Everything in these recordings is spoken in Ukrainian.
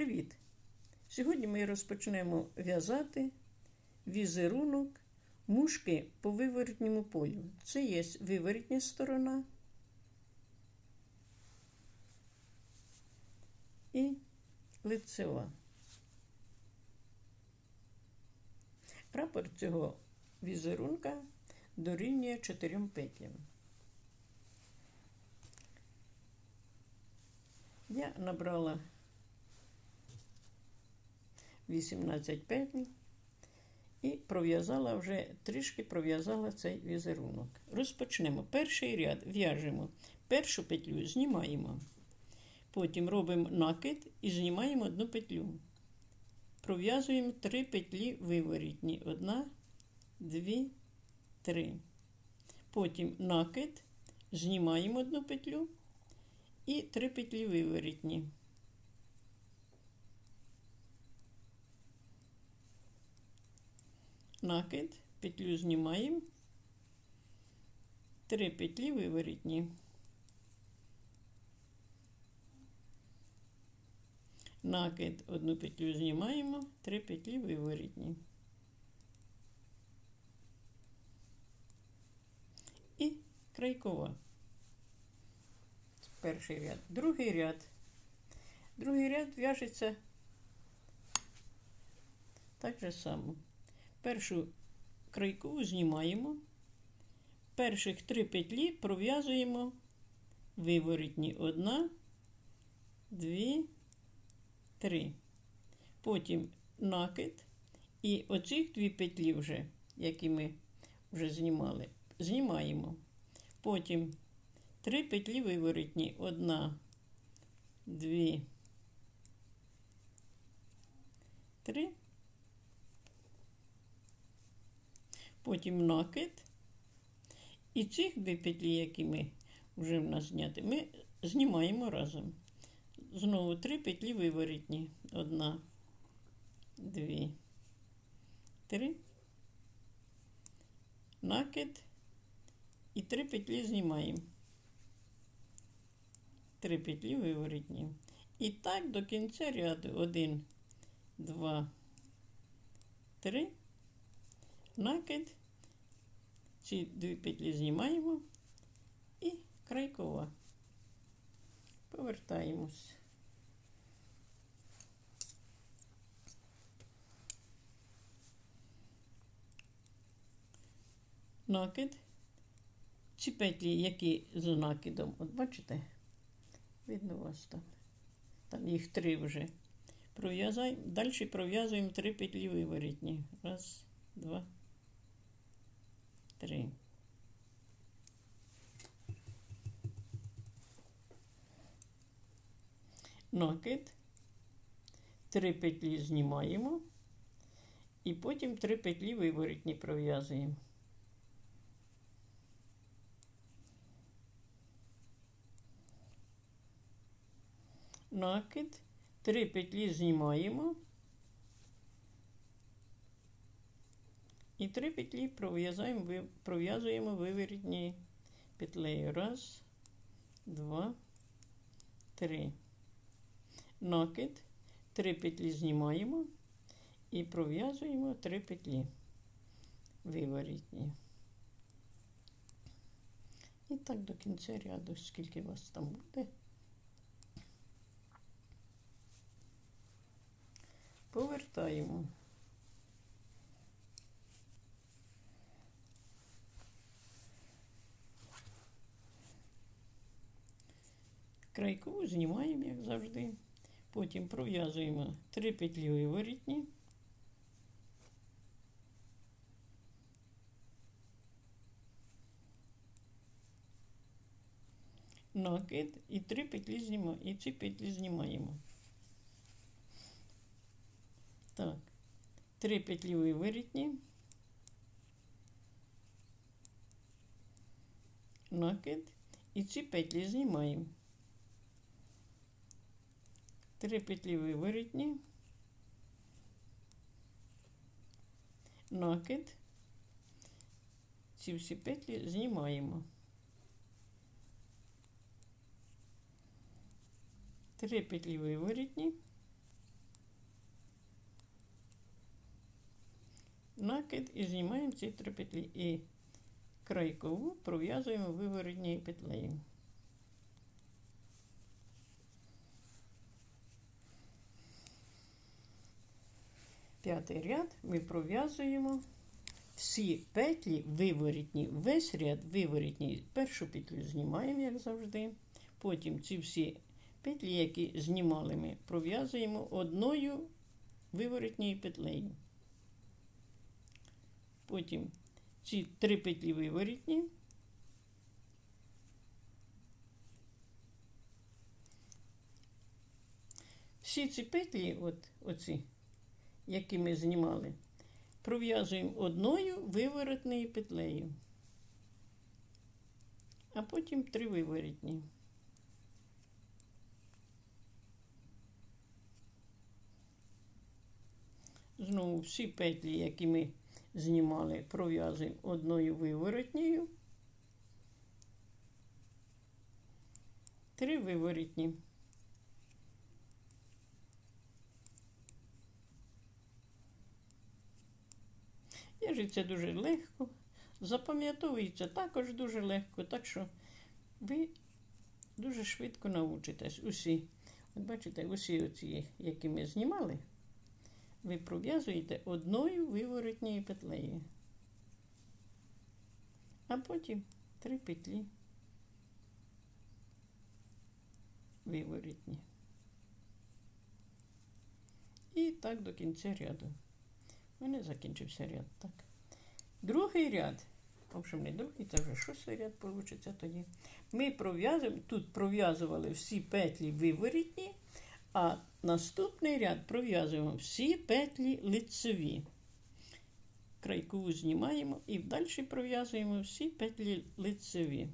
Привіт! Сьогодні ми розпочнемо в'язати візерунок мушки по виворотньому полю. Це є виворотня сторона і лицева. Прапор цього візерунка дорівнює чотирьом петлям. Я набрала 18 петель і пров'язала вже трішки пров'язала цей візерунок. Розпочнемо. Перший ряд в'яжемо. Першу петлю знімаємо. Потім робимо накид і знімаємо одну петлю. Пров'язуємо три петлі виворітні. Одна, дві, три. Потім накид, знімаємо одну петлю і три петлі виворітні. Накид, петлю знімаємо, три петлі виворітні. Накид, одну петлю знімаємо, три петлі виворітні. І крайкова. Перший ряд. Другий ряд. Другий ряд в'яжеться так же само. Першу крайкову знімаємо. Перших три петлі пров'язуємо виворітні. Одна, дві, три. Потім накид. І оцих дві петлі вже, які ми вже знімали, знімаємо. Потім три петлі виворітні. Одна, дві, три. Потім накид. І цих дві петлі, які ми вже в нас зняти, ми знімаємо разом. Знову три петлі виворітні. Одна, дві, три. Накид. І три петлі знімаємо. Три петлі виворітні. І так до кінця ряду. Один, два, три. Накид. Ці дві петлі знімаємо і крайкова. Повертаємось. Накид. Ці петлі, які з накидом, от бачите? Видно у вас там. Там їх три вже. Пров'язаємо. Далі пров'язуємо три петлі виворітні. Раз, два, три. Накид. Три петлі знімаємо. І потім три петлі виворітні пров'язуємо. Накид, три петлі знімаємо. І три петлі пров'язуємо виворітні петлею. Раз, два, три. Накид, три петлі знімаємо і пров'язуємо три петлі виворітні. І так до кінця ряду, скільки у вас там буде. Повертаємо. Крайкову знімаємо, як завжди. Потім пров'язуємо три петлі виворітні. Накид і три петлі знімаємо. І ці петлі знімаємо. Так, три петлі виворітні. Накид і ці петлі знімаємо. 3 петлі виворітні, накид, ці всі петлі знімаємо. 3 петлі виворітні, накид і знімаємо ці три петлі і крайкову пров'язуємо виворітньою петлею. П'ятий ряд ми пров'язуємо всі петлі виворітні, весь ряд виворітній. Першу петлю знімаємо, як завжди. Потім ці всі петлі, які знімали ми, пров'язуємо одною виворотньою петлею. Потім ці три петлі виворітні. Всі ці петлі, от оці, які ми знімали, пров'язуємо одною виворотною петлею, а потім три виворотні. Знову всі петлі, які ми знімали, пров'язуємо одною виворотньою, три виворотні. В'яжеться дуже легко, запам'ятовується також дуже легко, так що ви дуже швидко навчитесь. Усі, от бачите, усі оці, які ми знімали, ви пров'язуєте одною виворотньою петлею. А потім три петлі виворотні. І так до кінця ряду. У мене закінчився ряд, так. Другий ряд, в общем, не другий, це вже шостий ряд вийде тоді. Ми пров'язуємо, тут пров'язували всі петлі виворітні, а наступний ряд пров'язуємо всі петлі лицеві. Крайкову знімаємо і далі пров'язуємо всі петлі лицеві.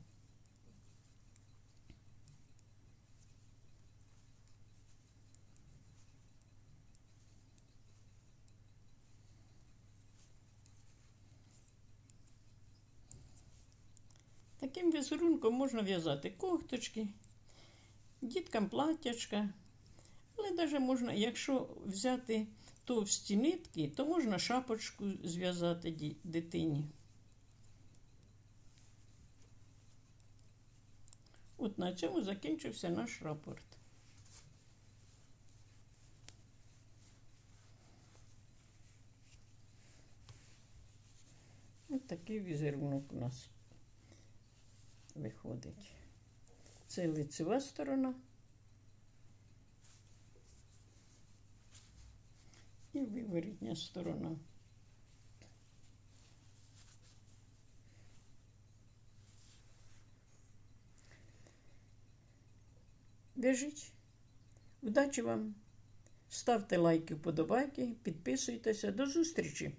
Таким візерунком можна в'язати когточки, діткам платтячка. Але навіть можна, якщо взяти товсті нитки, то можна шапочку зв'язати дитині. От на цьому закінчився наш рапорт. Ось такий візерунок у нас виходить. Це лицева сторона. І виворітня сторона. В'яжіть. Удачі вам! Ставте лайки, вподобайки, підписуйтеся. До зустрічі!